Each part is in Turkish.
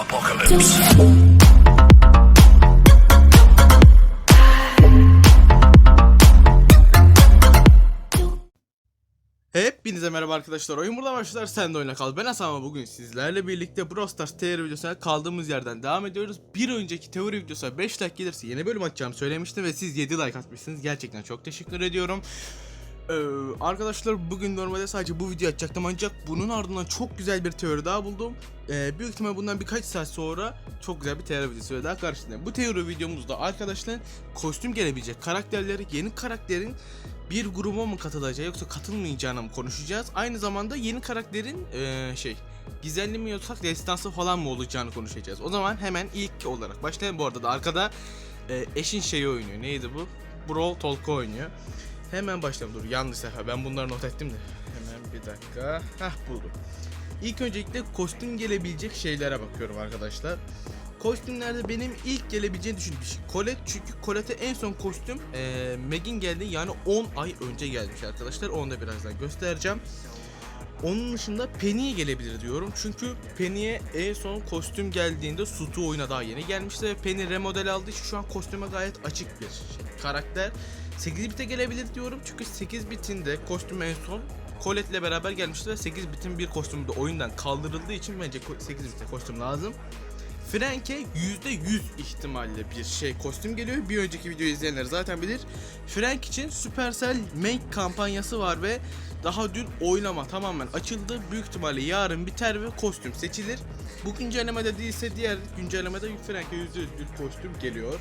Apocalypse. Hepinize merhaba arkadaşlar. Oyun burada başlar. Sen de oyuna kal. Ben Hasan ama bugün sizlerle birlikte Brawl Stars teori videosuna kaldığımız yerden devam ediyoruz. Bir önceki teori videosuna 5 like gelirse yeni bölüm açacağım söylemiştim ve siz 7 like atmışsınız. Gerçekten çok teşekkür ediyorum. Ee, arkadaşlar bugün normalde sadece bu video açacaktım ancak bunun ardından çok güzel bir teori daha buldum. Ee, büyük ihtimal bundan birkaç saat sonra çok güzel bir teori videosu daha karşınızdayım. Bu teori videomuzda arkadaşlar kostüm gelebilecek karakterleri, yeni karakterin bir gruba mı katılacağı yoksa katılmayacağını mı konuşacağız. Aynı zamanda yeni karakterin eee, şey gizemli mi yoksa destansı falan mı olacağını konuşacağız. O zaman hemen ilk olarak başlayalım. Bu arada da arkada eee, eşin şeyi oynuyor. Neydi bu? Brawl Talk'u oynuyor. Hemen başlayalım. Dur yanlış sefer. Ben bunları not ettim de. Hemen bir dakika. Hah buldum. İlk öncelikle kostüm gelebilecek şeylere bakıyorum arkadaşlar. Kostümlerde benim ilk gelebileceğini düşündüğüm şey Colette çünkü Colette'e en son kostüm eee Meg'in geldi yani 10 ay önce gelmiş arkadaşlar onu da birazdan göstereceğim. Onun dışında Penny'e gelebilir diyorum çünkü Penny'e en son kostüm geldiğinde Sutu oyuna daha yeni gelmişti ve Penny remodel aldığı için şu an kostüme gayet açık bir karakter. 8 bite gelebilir diyorum çünkü 8 bitinde kostüm en son Colette beraber gelmişti ve 8 bitin bir kostümü de oyundan kaldırıldığı için bence 8 bite kostüm lazım. Frank'e %100 ihtimalle bir şey kostüm geliyor. Bir önceki videoyu izleyenler zaten bilir. Frank için Supercell Make kampanyası var ve daha dün oylama tamamen açıldı. Büyük ihtimalle yarın biter ve kostüm seçilir. Bu güncellemede değilse diğer güncellemede Frank'e %100 bir kostüm geliyor.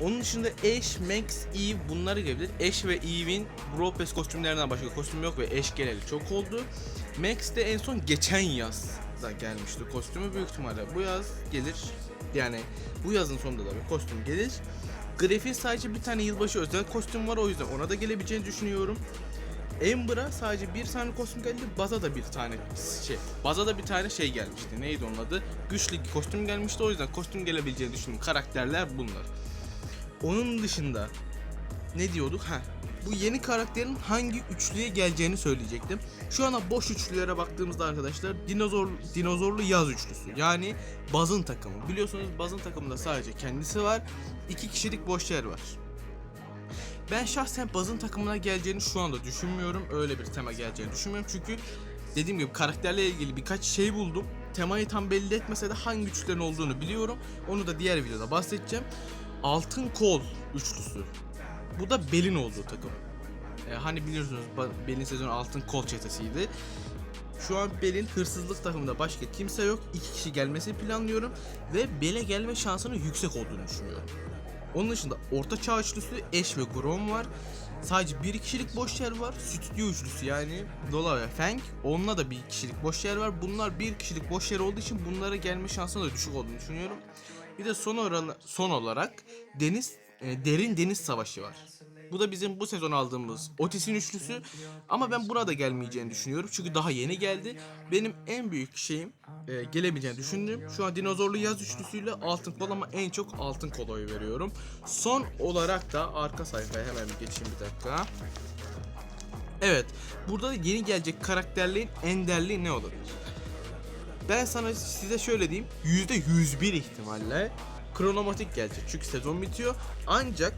Onun dışında Ash, Max, Eve bunları gelebilir. Ash ve Eve'in Brawl Pass kostümlerinden başka kostüm yok ve Ash geleli çok oldu. Max de en son geçen yaz da gelmişti kostümü büyük ihtimalle bu yaz gelir. Yani bu yazın sonunda da bir kostüm gelir. Griffin sadece bir tane yılbaşı özel kostüm var o yüzden ona da gelebileceğini düşünüyorum. Ember'a sadece bir tane kostüm geldi. Baza da bir tane şey. Baza da bir tane şey gelmişti. Neydi onun adı? Güçlü kostüm gelmişti. O yüzden kostüm gelebileceğini düşündüğüm karakterler bunlar. Onun dışında ne diyorduk? Ha. Bu yeni karakterin hangi üçlüye geleceğini söyleyecektim. Şu ana boş üçlülere baktığımızda arkadaşlar dinozor dinozorlu yaz üçlüsü. Yani Baz'ın takımı. Biliyorsunuz Baz'ın takımında sadece kendisi var. iki kişilik boş yer var. Ben şahsen Baz'ın takımına geleceğini şu anda düşünmüyorum. Öyle bir tema geleceğini düşünmüyorum. Çünkü dediğim gibi karakterle ilgili birkaç şey buldum. Temayı tam belli etmese de hangi güçlerin olduğunu biliyorum. Onu da diğer videoda bahsedeceğim. Altın Kol üçlüsü. Bu da Bel'in olduğu takım. Ee, hani biliyorsunuz Bel'in sezonu Altın Kol çetesiydi. Şu an Bel'in hırsızlık takımında başka kimse yok. İki kişi gelmesini planlıyorum. Ve Bel'e gelme şansının yüksek olduğunu düşünüyorum. Onun dışında orta çağ üçlüsü Ash ve Grom var. Sadece bir kişilik boş yer var. Stüdyo üçlüsü yani Lola ve Fang. Onunla da bir kişilik boş yer var. Bunlar bir kişilik boş yer olduğu için bunlara gelme şansının da düşük olduğunu düşünüyorum. Bir de son, oran, son olarak deniz e, derin deniz savaşı var. Bu da bizim bu sezon aldığımız Otis'in üçlüsü. Ama ben burada gelmeyeceğini düşünüyorum. Çünkü daha yeni geldi. Benim en büyük şeyim e, gelebileceğini düşündüğüm şu an dinozorlu yaz üçlüsüyle altın kol ama en çok altın koloyu veriyorum. Son olarak da arka sayfaya hemen bir geçeyim bir dakika. Evet. Burada da yeni gelecek karakterlerin enderliği ne olabilir? Ben sana size şöyle diyeyim. %101 ihtimalle kronomatik gelecek. Çünkü sezon bitiyor. Ancak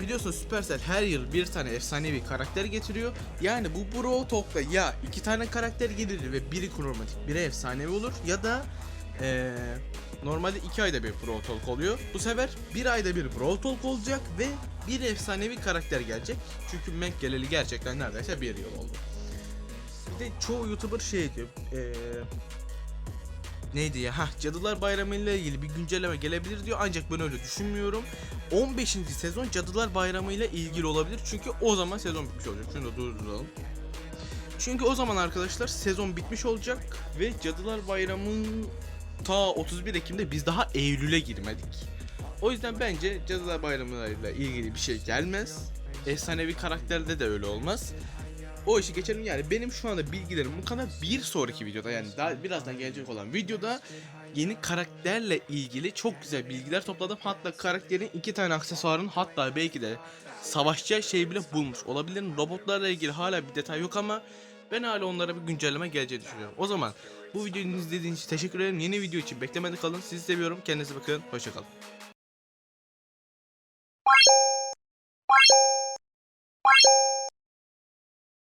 biliyorsunuz Supercell her yıl bir tane efsanevi karakter getiriyor. Yani bu Brawl Talk'ta ya iki tane karakter gelir ve biri kronomatik, biri efsanevi olur ya da eee, normalde iki ayda bir Brawl Talk oluyor. Bu sefer bir ayda bir Brawl Talk olacak ve bir efsanevi karakter gelecek. Çünkü Mac geleli gerçekten neredeyse bir yıl oldu. Bir de çoğu YouTuber şey diyor. Eee neydi ya? Hah Cadılar Bayramı ile ilgili bir güncelleme gelebilir diyor ancak ben öyle düşünmüyorum. 15. sezon Cadılar Bayramı ile ilgili olabilir çünkü o zaman sezon bitmiş olacak. Şunu da durduralım. Çünkü o zaman arkadaşlar sezon bitmiş olacak ve Cadılar Bayramı'nın ta 31 Ekim'de biz daha Eylül'e girmedik. O yüzden bence Cadılar Bayramı ile ilgili bir şey gelmez. Efsanevi karakterde de öyle olmaz. O işi geçelim yani benim şu anda bilgilerim bu kadar bir sonraki videoda yani daha birazdan gelecek olan videoda yeni karakterle ilgili çok güzel bilgiler topladım. Hatta karakterin iki tane aksesuarın hatta belki de savaşacağı şey bile bulmuş olabilirim. Robotlarla ilgili hala bir detay yok ama ben hala onlara bir güncelleme geleceğini düşünüyorum. O zaman Bu videoyu izlediğiniz için teşekkür ederim. Yeni video için beklemede kalın. Sizi seviyorum. Kendinize bakın. Hoşçakalın.